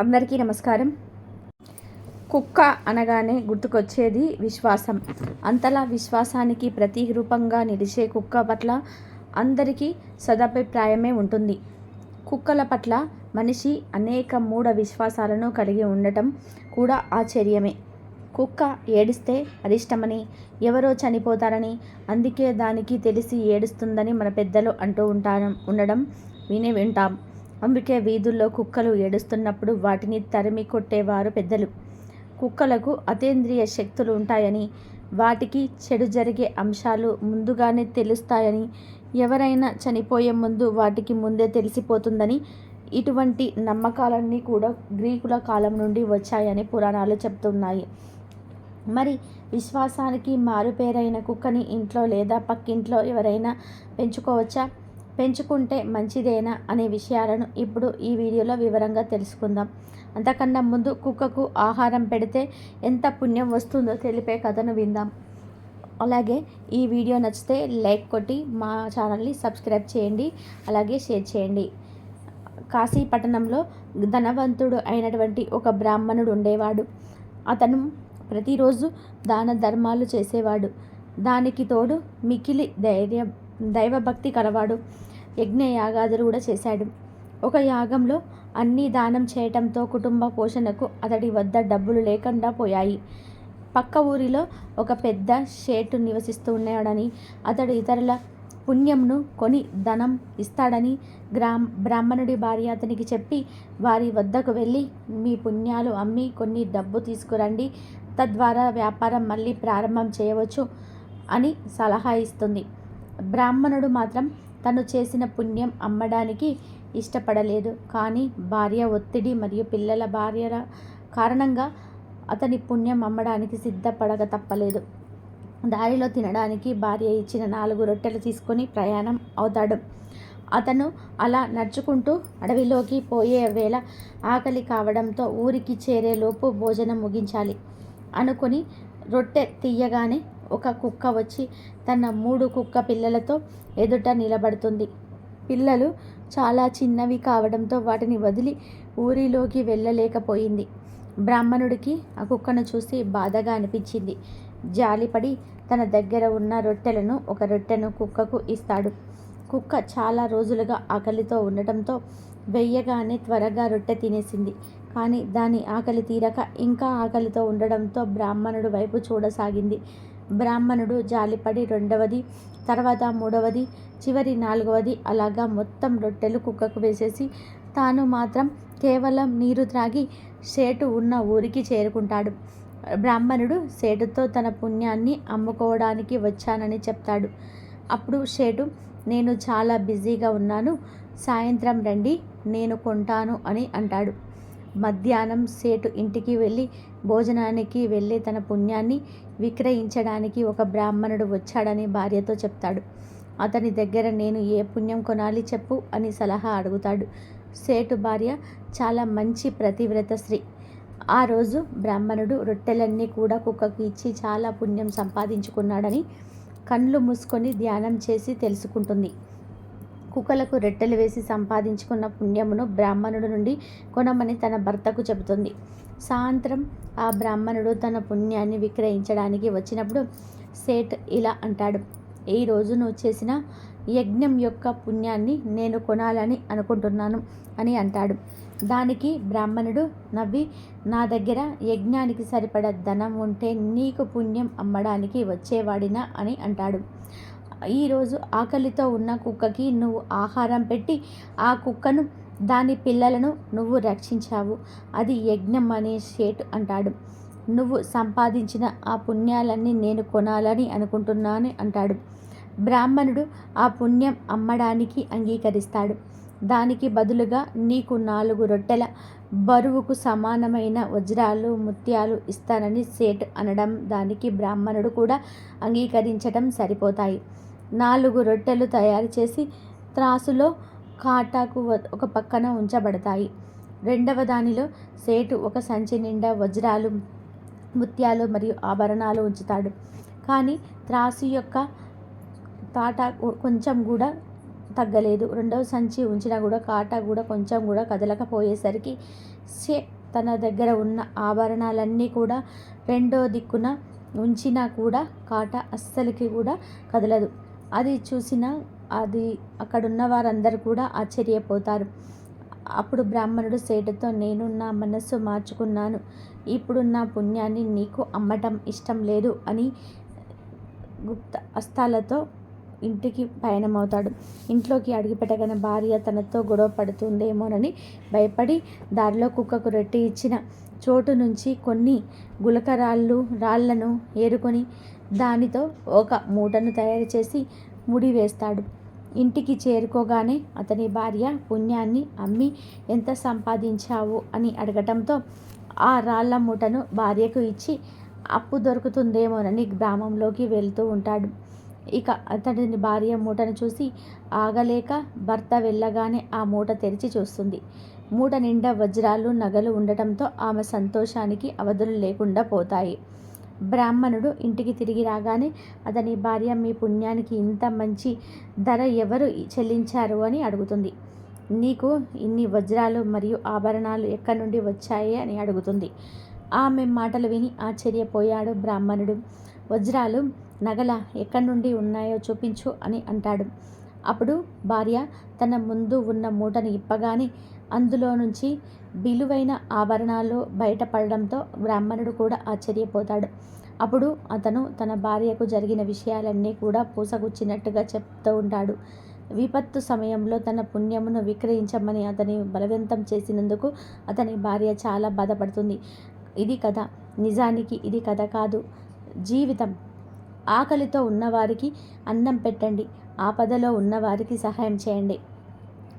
అందరికీ నమస్కారం. కుక్క అనగానే గుర్తుకొచ్చేది విశ్వాసం. అంతలా విశ్వాసానికి ప్రతిరూపంగా నిలిచే కుక్క పట్ల అందరికీ సదాభిప్రాయమే ఉంటుంది. కుక్కల పట్ల మనిషి అనేక మూఢ విశ్వాసాలను కలిగి ఉండటం కూడా ఆశ్చర్యమే. కుక్క ఏడిస్తే అరిష్టమని ఎవరో చనిపోతారని అందుకే దానికి తెలిసి ఏడుస్తుందని మన పెద్దలు అంటూ ఉంటాను ఉండడం వినే వింటాం. అందుకే వీధుల్లో కుక్కలు ఏడుస్తున్నప్పుడు వాటిని తరిమి కొట్టేవారు పెద్దలు. కుక్కలకు అతీంద్రియ శక్తులు ఉంటాయని వాటికి చెడు జరిగే అంశాలు ముందుగానే తెలుస్తాయని ఎవరైనా చనిపోయే ముందు వాటికి ముందే తెలిసిపోతుందని ఇటువంటి నమ్మకాలన్నీ కూడా గ్రీకుల కాలం నుండి వచ్చాయని పురాణాలు చెప్తున్నాయి. మరి విశ్వాసానికి మారుపేరైన కుక్కని ఇంట్లో లేదా పక్కింట్లో ఎవరైనా పెంచుకోవచ్చా? పెంచుకుంటే మంచిదేనా అనే విషయాలను ఇప్పుడు ఈ వీడియోలో వివరంగా తెలుసుకుందాం. అంతకన్నా ముందు కుక్కకు ఆహారం పెడితే ఎంత పుణ్యం వస్తుందో తెలిపే కథను విందాం. అలాగే ఈ వీడియో నచ్చితే లైక్ కొట్టి మా ఛానల్ని సబ్స్క్రైబ్ చేయండి. అలాగే షేర్ చేయండి. కాశీ పట్టణంలో ధనవంతుడు అయినటువంటి ఒక బ్రాహ్మణుడు ఉండేవాడు. అతను ప్రతిరోజు దాన ధర్మాలు చేసేవాడు. దానికి తోడు మికిలి ధైర్యం దైవభక్తి కలవాడు. యజ్ఞ యాగాదులు కూడా చేశాడు. ఒక యాగంలో అన్నీ దానం చేయటంతో కుటుంబ పోషణకు అతడి వద్ద డబ్బులు లేకుండా పోయాయి. పక్క ఊరిలో ఒక పెద్ద షేటు నివసిస్తూ ఉన్నాడని అతడు ఇతరుల పుణ్యంను కొని ధనం ఇస్తాడని గ్రామ బ్రాహ్మణుడి భార్య అతనికి చెప్పి వారి వద్దకు వెళ్ళి మీ పుణ్యాలు అమ్మి కొన్ని డబ్బు తీసుకురండి. తద్వారా వ్యాపారం మళ్ళీ ప్రారంభం చేయవచ్చు అని సలహా ఇస్తుంది. బ్రాహ్మణుడు మాత్రం తను చేసిన పుణ్యం అమ్మడానికి ఇష్టపడలేదు. కానీ భార్య ఒత్తిడి మరియు పిల్లల భార్యల కారణంగా అతని పుణ్యం అమ్మడానికి సిద్ధపడక తప్పలేదు. దారిలో తినడానికి భార్య ఇచ్చిన నాలుగు రొట్టెలు తీసుకొని ప్రయాణం అవుతాడు. అతను అలా నడుచుకుంటూ అడవిలోకి పోయే వేళ ఆకలి కావడంతో ఊరికి చేరేలోపు భోజనం ముగించాలి అనుకొని రొట్టె తీయగానే ఒక కుక్క వచ్చి తన మూడు కుక్క పిల్లలతో ఎదుట నిలబడుతుంది. పిల్లలు చాలా చిన్నవి కావడంతో వాటిని వదిలి ఊరిలోకి వెళ్ళలేకపోయింది. బ్రాహ్మణుడికి ఆ కుక్కను చూసి బాధగా అనిపించింది. జాలిపడి తన దగ్గర ఉన్న రొట్టెలను ఒక రొట్టెను కుక్కకు ఇస్తాడు. కుక్క చాలా రోజులుగా ఆకలితో ఉండటంతో వెయ్యగానే త్వరగా రొట్టె తినేసింది. కానీ దాని ఆకలి తీరక ఇంకా ఆకలితో ఉండడంతో బ్రాహ్మణుడు వైపు చూడసాగింది. బ్రాహ్మణుడు జాలిపడి రెండవది తర్వాత మూడవది చివరి నాలుగవది అలాగా మొత్తం రొట్టెలు కుక్కకు వేసేసి తాను మాత్రం కేవలం నీరు త్రాగి సేటు ఉన్న ఊరికి చేరుకుంటాడు. బ్రాహ్మణుడు సేటుతో తన పుణ్యాన్ని అమ్ముకోవడానికి వచ్చానని చెప్తాడు. అప్పుడు షేటు నేను చాలా బిజీగా ఉన్నాను సాయంత్రం రండి నేను కొంటాను అని అంటాడు. మధ్యాహ్నం సేటు ఇంటికి వెళ్ళి భోజనానికి వెళ్ళి తన పుణ్యాన్ని విక్రయించడానికి ఒక బ్రాహ్మణుడు వచ్చాడని భార్యతో చెప్తాడు. అతని దగ్గర నేను ఏ పుణ్యం కొనాలి చెప్పు అని సలహా అడుగుతాడు. సేటు భార్య చాలా మంచి ప్రతివ్రత స్త్రీ. ఆ రోజు బ్రాహ్మణుడు రొట్టెలన్నీ కూడా కుక్కకి ఇచ్చి చాలా పుణ్యం సంపాదించుకున్నాడని కళ్ళు మూసుకొని ధ్యానం చేసి తెలుసుకుంటుంది. కుక్కలకు రెట్టెలు వేసి సంపాదించుకున్న పుణ్యమును బ్రాహ్మణుడు నుండి కొనమని తన భర్తకు చెబుతుంది. సాయంత్రం ఆ బ్రాహ్మణుడు తన పుణ్యాన్ని విక్రయించడానికి వచ్చినప్పుడు సేట్ ఇలా అంటాడు ఈ రోజు నువ్వు చేసిన యజ్ఞం యొక్క పుణ్యాన్ని నేను కొనాలని అనుకుంటున్నాను అని అంటాడు. దానికి బ్రాహ్మణుడు నవ్వి నా దగ్గర యజ్ఞానికి సరిపడ ధనం ఉంటే నీకు పుణ్యం అమ్మడానికి వచ్చేవాడినా అని అంటాడు. ఈరోజు ఆకలితో ఉన్న కుక్కకి నువ్వు ఆహారం పెట్టి ఆ కుక్కను దాని పిల్లలను నువ్వు రక్షించావు. అది యజ్ఞం అనే షేట్ అంటాడు. నువ్వు సంపాదించిన ఆ పుణ్యాలన్నీ నేను కొనాలని అనుకుంటున్నాను అంటాడు. బ్రాహ్మణుడు ఆ పుణ్యం అమ్మడానికి అంగీకరిస్తాడు. దానికి బదులుగా నీకు నాలుగు రొట్టెల బరువుకు సమానమైన వజ్రాలు ముత్యాలు ఇస్తానని సేట్ అనడం దానికి బ్రాహ్మణుడు కూడా అంగీకరించడం సరిపోతాయి. నాలుగు రొట్టెలు తయారు చేసి త్రాసులో కాటాకు ఒక పక్కన ఉంచబడతాయి. రెండవ దానిలో సేటు ఒక సంచి నిండా వజ్రాలు ముత్యాలు మరియు ఆభరణాలు ఉంచుతాడు. కానీ త్రాసు యొక్క తాట కొంచెం కూడా తగ్గలేదు. రెండవ సంచి ఉంచినా కూడా కాటా కూడా కొంచెం కూడా కదలకపోయేసరికి సే తన దగ్గర ఉన్న ఆభరణాలన్నీ కూడా రెండో దిక్కున ఉంచినా కూడా కాట అస్సలకి కూడా కదలదు. అది చూసిన అది అక్కడున్న వారందరూ కూడా ఆశ్చర్యపోతారు. అప్పుడు బ్రాహ్మణుడు సేటుతో నేను నా మనస్సు మార్చుకున్నాను. ఇప్పుడు నా పుణ్యాన్ని నీకు అమ్మటం ఇష్టం లేదు అని గుప్త అస్తాలతో ఇంటికి పయనమవుతాడు. ఇంట్లోకి అడిగిపెట్టగానే భార్య తనతో గొడవ పడుతుందేమోనని భయపడి దారిలో కుక్కకు రొట్టె ఇచ్చిన చోటు నుంచి కొన్ని గులకరాళ్ళు రాళ్ళను ఏరుకొని దానితో ఒక మూటను తయారు చేసి ముడి వేస్తాడు. ఇంటికి చేరుకోగానే అతని భార్య పుణ్యాన్ని అమ్మి ఎంత సంపాదించావు? అని అడగటంతో ఆ రాళ్ళ మూటను భార్యకు ఇచ్చి అప్పు దొరుకుతుందేమోనని గ్రామంలోకి వెళ్తూ ఉంటాడు. ఇక అతడిని భార్య మూటను చూసి ఆగలేక భర్త వెళ్ళగానే ఆ మూట తెరిచి చూస్తుంది. మూట నిండా వజ్రాలు నగలు ఉండటంతో ఆమె సంతోషానికి అవధులు లేకుండా పోతాయి. బ్రాహ్మణుడు ఇంటికి తిరిగి రాగానే అతని భార్య మీ పుణ్యానికి ఇంత మంచి ధర ఎవరు చెల్లించారు? అని అడుగుతుంది. నీకు ఇన్ని వజ్రాలు మరియు ఆభరణాలు ఎక్కడి నుండి వచ్చాయి? అని అడుగుతుంది. ఆమె మాటలు విని ఆశ్చర్యపోయాడు బ్రాహ్మణుడు. వజ్రాలు నగల ఎక్కడి నుండి ఉన్నాయో చూపించు అని అంటాడు. అప్పుడు భార్య తన ముందు ఉన్న మూటను ఇప్పగానే అందులో నుంచి విలువైన ఆభరణాలు బయటపడడంతో బ్రాహ్మణుడు కూడా ఆశ్చర్యపోతాడు. అప్పుడు అతను తన భార్యకు జరిగిన విషయాలన్నీ కూడా పూసగుచ్చినట్టుగా చెప్తూ ఉంటాడు. విపత్తు సమయంలో తన పుణ్యమును విక్రయించమని అతని బలవంతం చేసినందుకు అతని భార్య చాలా బాధపడుతుంది. ఇది కథ. నిజానికి ఇది కథ కాదు. జీవితం. ఆకలితో ఉన్నవారికి అన్నం పెట్టండి ఆపదలో ఉన్నవారికి సహాయం చేయండి.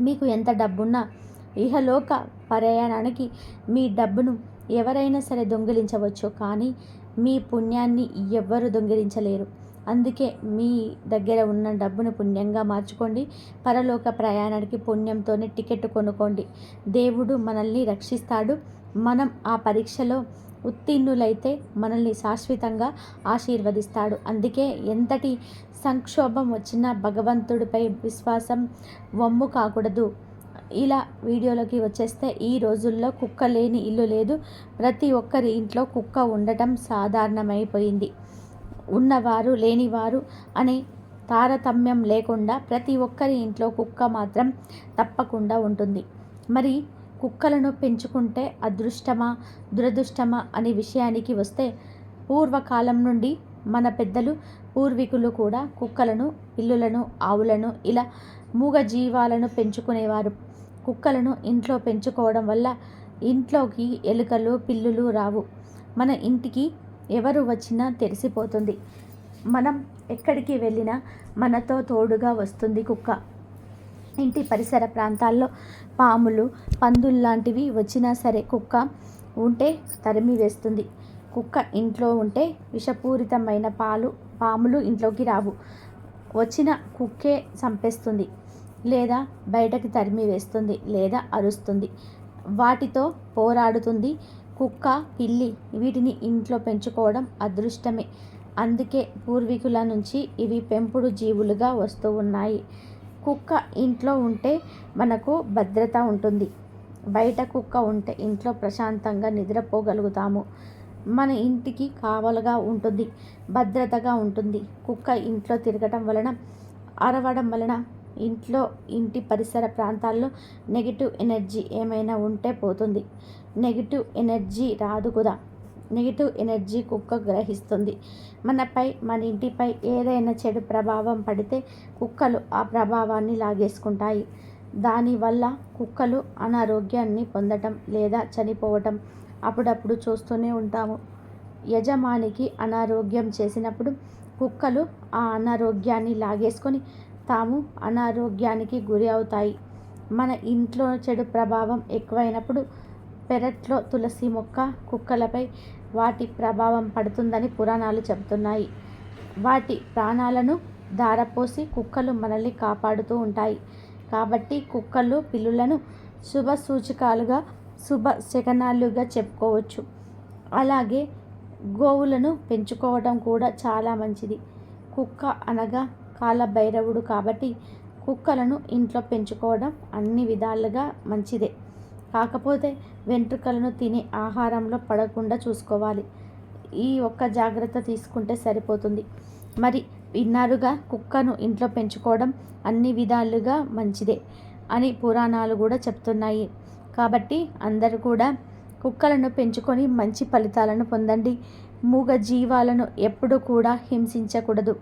మీకు ఎంత డబ్బున్నా ఇహలోక ప్రయాణానికి మీ డబ్బును ఎవరైనా సరే దొంగిలించవచ్చు కానీ మీ పుణ్యాన్ని ఎవ్వరు దొంగిలించలేరు. అందుకే మీ దగ్గర ఉన్న డబ్బును పుణ్యంగా మార్చుకోండి పరలోక ప్రయాణానికి పుణ్యంతోనే టికెట్ కొనుక్కోండి. దేవుడు మనల్ని రక్షిస్తాడు. మనం ఆ పరీక్షలో ఉత్తీర్ణులైతే మనల్ని శాశ్వతంగా ఆశీర్వదిస్తాడు. అందుకే ఎంతటి సంక్షోభం వచ్చినా భగవంతుడిపై విశ్వాసం వమ్ము కాకూడదు. ఇలా వీడియోలోకి వచ్చేస్తే ఈ రోజుల్లో కుక్క లేని ఇల్లు లేదు. ప్రతి ఒక్కరి ఇంట్లో కుక్క ఉండటం సాధారణమైపోయింది. ఉన్నవారు లేనివారు అనే తారతమ్యం లేకుండా ప్రతి ఒక్కరి ఇంట్లో కుక్క మాత్రం తప్పకుండా ఉంటుంది. మరి కుక్కలను పెంచుకుంటే అదృష్టమా దురదృష్టమా అనే విషయానికి వస్తే పూర్వకాలం నుండి మన పెద్దలు పూర్వీకులు కూడా కుక్కలను పిల్లులను ఆవులను ఇలా మూగ జీవాలను పెంచుకునేవారు. కుక్కలను ఇంట్లో పెంచుకోవడం వల్ల ఇంట్లోకి ఎలుకలు పిల్లులు రావు. మన ఇంటికి ఎవరు వచ్చినా తెలిసిపోతుంది. మనం ఎక్కడికి వెళ్ళినా మనతో తోడుగా వస్తుంది కుక్క. ఇంటి పరిసర ప్రాంతాల్లో పాములు పందుల్లాంటివి వచ్చినా సరే కుక్క ఉంటే తరిమి వేస్తుంది. కుక్క ఇంట్లో ఉంటే విషపూరితమైన పాలు పాములు ఇంట్లోకి రావు. వచ్చిన కుక్కే చంపేస్తుంది లేదా బయటకి తరిమి వేస్తుంది లేదా అరుస్తుంది. వాటితో పోరాడుతుంది కుక్క పిల్లి వీటిని ఇంట్లో పెంచుకోవడం అదృష్టమే. అందుకే పూర్వీకుల నుంచి ఇవి పెంపుడు జీవులుగా వస్తూ ఉన్నాయి. కుక్క ఇంట్లో ఉంటే మనకు భద్రత ఉంటుంది. బయట కుక్క ఉంటే ఇంట్లో ప్రశాంతంగా నిద్రపోగలుగుతాము. మన ఇంటికి కావలుగా ఉంటుంది భద్రతగా ఉంటుంది. కుక్క ఇంట్లో తిరగటం వలన అరవడం వలన ఇంట్లో ఇంటి పరిసర ప్రాంతాల్లో నెగిటివ్ ఎనర్జీ ఏమైనా ఉంటే పోతుంది. నెగిటివ్ ఎనర్జీ రాదు కూడా. నెగిటివ్ ఎనర్జీ కుక్క గ్రహిస్తుంది. మనపై మన ఇంటిపై ఏదైనా చెడు ప్రభావం పడితే కుక్కలు ఆ ప్రభావాన్ని లాగేసుకుంటాయి. దానివల్ల కుక్కలు అనారోగ్యాన్ని పొందటం లేదా చనిపోవటం అప్పుడప్పుడు చూస్తూనే ఉంటాము. యజమానికి అనారోగ్యం చేసినప్పుడు కుక్కలు ఆ అనారోగ్యాన్ని లాగేసుకొని తాము అనారోగ్యానికి గురి అవుతాయి. మన ఇంట్లో చెడు ప్రభావం ఎక్కువైనప్పుడు పెరట్లో తులసి మొక్క కుక్కలపై వాటి ప్రభావం పడుతుందని పురాణాలు చెబుతున్నాయి వాటి ప్రాణాలను ధారపోసి కుక్కలు మనల్ని కాపాడుతూ ఉంటాయి. కాబట్టి కుక్కలు పిల్లులను శుభ సూచకాలుగా శుభ శకనాలుగా చెప్పుకోవచ్చు. అలాగే గోవులను పెంచుకోవడం కూడా చాలా మంచిది. కుక్క అనగా కాలభైరవుడు కాబట్టి కుక్కలను ఇంట్లో పెంచుకోవడం అన్ని విధాలుగా మంచిదే. కాకపోతే వెంట్రుకలను తినే ఆహారంలో పడకుండా చూసుకోవాలి. ఈ ఒక్క జాగ్రత్త తీసుకుంటే సరిపోతుంది. మరి విన్నారుగా కుక్కను ఇంట్లో పెంచుకోవడం అన్ని విధాలుగా మంచిదే అని పురాణాలు కూడా చెప్తున్నాయి. కాబట్టి అందరూ కూడా కుక్కలను పెంచుకొని మంచి ఫలితాలను పొందండి. మూగ జీవాలను ఎప్పుడు కూడా హింసించకూడదు.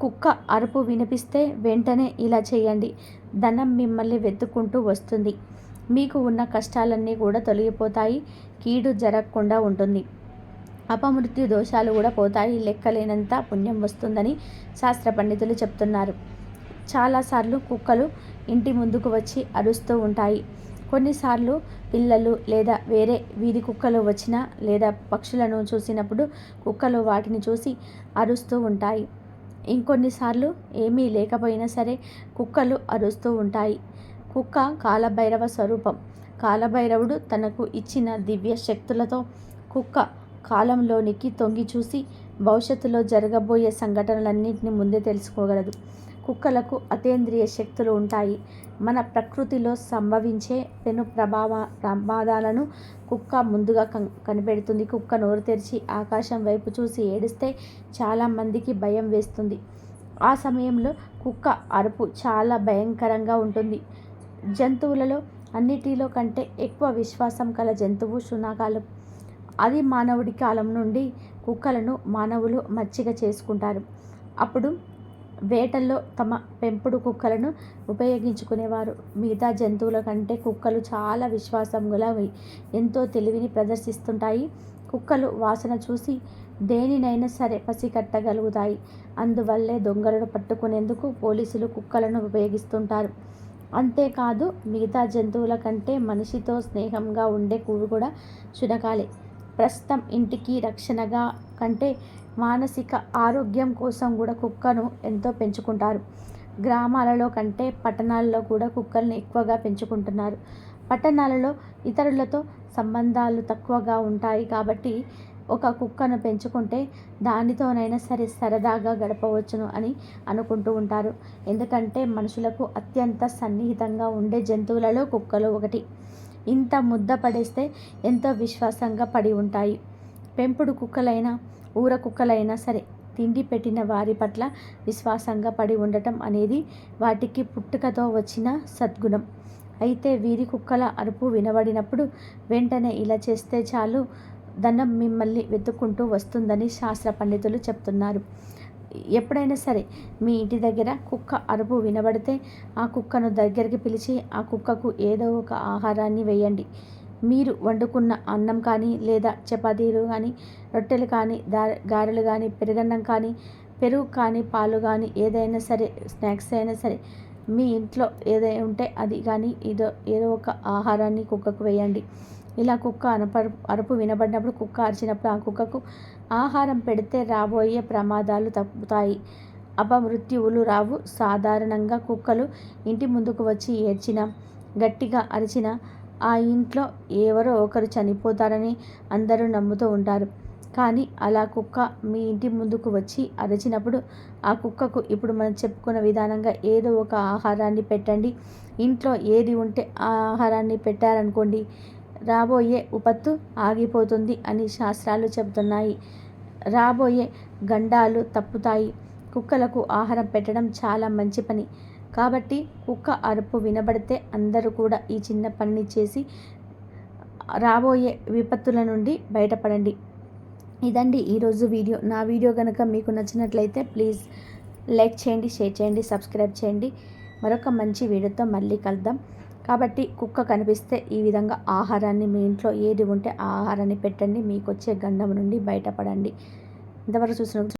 కుక్క అరుపు వినిపిస్తే వెంటనే ఇలా చేయండి. ధనం మిమ్మల్ని వెతుక్కుంటూ వస్తుంది. మీకు ఉన్న కష్టాలన్నీ కూడా తొలగిపోతాయి కీడు జరగకుండా ఉంటుంది. అపమృత్యు దోషాలు కూడా పోతాయి లెక్కలేనంత పుణ్యం వస్తుందని శాస్త్ర పండితులు చెప్తున్నారు. చాలాసార్లు కుక్కలు ఇంటి ముందుకు వచ్చి అరుస్తూ ఉంటాయి. కొన్నిసార్లు పిల్లలు లేదా వేరే వీధి కుక్కలు వచ్చినా లేదా పక్షులను చూసినప్పుడు కుక్కలు వాటిని చూసి అరుస్తూ ఉంటాయి. ఇంకొన్నిసార్లు ఏమీ లేకపోయినా సరే కుక్కలు అరుస్తూ ఉంటాయి. కుక్క కాలభైరవ స్వరూపం. కాలభైరవుడు తనకు ఇచ్చిన దివ్య శక్తులతో కుక్క కాలంలోనికి తొంగి చూసి భవిష్యత్తులో జరగబోయే సంఘటనలన్నింటినీ ముందే తెలుసుకోగలదు. కుక్కలకు అతేంద్రియ శక్తులు ఉంటాయి. మన ప్రకృతిలో సంభవించే పెను ప్రభావ ప్రమాదాలను కుక్క ముందుగా కం కనిపెడుతుంది. కుక్క నోరు తెరిచి ఆకాశం వైపు చూసి ఏడిస్తే చాలామందికి భయం వేస్తుంది. ఆ సమయంలో కుక్క అరుపు చాలా భయంకరంగా ఉంటుంది. జంతువులలో అన్నిటిలో కంటే ఎక్కువ విశ్వాసం కల జంతువు శునకాలు అది మానవుడి కాలం నుండి కుక్కలను మానవులు మచ్చిక చేసుకుంటారు. అప్పుడు వేటల్లో తమ పెంపుడు కుక్కలను ఉపయోగించుకునేవారు. మిగతా జంతువుల కంటే కుక్కలు చాలా విశ్వాసం గలవి ఎంతో తెలివిని ప్రదర్శిస్తుంటాయి. కుక్కలు వాసన చూసి దేనినైనా సరే పసికట్టగలుగుతాయి. అందువల్లే దొంగలను పట్టుకునేందుకు పోలీసులు కుక్కలను ఉపయోగిస్తుంటారు. అంతేకాదు మిగతా జంతువుల కంటే మనిషితో స్నేహంగా ఉండే కూడు కూడా శునకాలే. ప్రస్తుతం ఇంటికి రక్షణగా కంటే మానసిక ఆరోగ్యం కోసం కూడా కుక్కను ఎంతో పెంచుకుంటారు. గ్రామాలలో కంటే పట్టణాలలో కూడా కుక్కల్ని ఎక్కువగా పెంచుకుంటున్నారు. పట్టణాలలో ఇతరులతో సంబంధాలు తక్కువగా ఉంటాయి కాబట్టి ఒక కుక్కను పెంచుకుంటే దానితోనైనా సరే సరదాగా గడపవచ్చును అని అనుకుంటూ ఉంటారు. ఎందుకంటే మనుషులకు అత్యంత సన్నిహితంగా ఉండే జంతువులలో కుక్కలు ఒకటి. ఇంత ముద్ద పడేస్తే ఎంతో విశ్వాసంగా పడి ఉంటాయి. పెంపుడు కుక్కలైనా ఊర కుక్కలైనా సరే తిండి పెట్టిన వారి పట్ల విశ్వాసంగా పడి ఉండటం అనేది వాటికి పుట్టుకతో వచ్చిన సద్గుణం. అయితే వీరి కుక్కల అరుపు వినబడినప్పుడు వెంటనే ఇలా చేస్తే చాలు ధనం మిమ్మల్ని వెతుక్కుంటూ వస్తుందని శాస్త్ర పండితులు చెప్తున్నారు. ఎప్పుడైనా సరే మీ ఇంటి దగ్గర కుక్క అరుపు వినబడితే ఆ కుక్కను దగ్గరికి పిలిచి ఆ కుక్కకు ఏదో ఒక ఆహారాన్ని వేయండి. మీరు వండుకున్న అన్నం కానీ లేదా చపాతీలు కానీ రొట్టెలు కానీ దా గారెలు కానీ పెరుగన్నం కానీ పెరుగు కానీ పాలు కానీ ఏదైనా సరే స్నాక్స్ అయినా సరే మీ ఇంట్లో ఏదైనా ఉంటే అది కానీ ఏదో ఏదో ఒక ఆహారాన్ని కుక్కకు వేయండి. ఇలా కుక్క అనపరు అరుపు వినబడినప్పుడు కుక్క అరిచినప్పుడు ఆ కుక్కకు ఆహారం పెడితే రాబోయే ప్రమాదాలు తప్పుతాయి. అపమృత్యువులు రావు. సాధారణంగా కుక్కలు ఇంటి ముందుకు వచ్చి ఏడ్చిన గట్టిగా అరిచిన ఆ ఇంట్లో ఎవరో ఒకరు చనిపోతారని అందరూ నమ్ముతూ ఉంటారు. కానీ అలా కుక్క మీ ఇంటి ముందుకు వచ్చి అరిచినప్పుడు ఆ కుక్కకు ఇప్పుడు మనం చెప్పుకున్న విధానంగా ఏదో ఒక ఆహారాన్ని పెట్టండి. ఇంట్లో ఏది ఉంటే ఆ ఆహారాన్ని పెట్టారనుకోండి రాబోయే ఉపత్తు ఆగిపోతుంది అని శాస్త్రాలు చెబుతున్నాయి. రాబోయే గండాలు తప్పుతాయి. కుక్కలకు ఆహారం పెట్టడం చాలా మంచి పని. కాబట్టి కుక్క అరుపు వినబడితే అందరూ కూడా ఈ చిన్న పనిని చేసి రాబోయే విపత్తుల నుండి బయటపడండి. ఇదండి ఈరోజు వీడియో. నా వీడియో కనుక మీకు నచ్చినట్లయితే ప్లీజ్ లైక్ చేయండి షేర్ చేయండి సబ్స్క్రైబ్ చేయండి. మరొక మంచి వీడియోతో మళ్ళీ కలుద్దాం. కాబట్టి కుక్క కనిపిస్తే ఈ విధంగా ఆహారాన్ని మీ ఇంట్లో ఏది ఉంటే ఆ ఆహారాన్ని పెట్టండి. మీకు వచ్చే గండం నుండి బయటపడండి. ఇంతవరకు చూసిన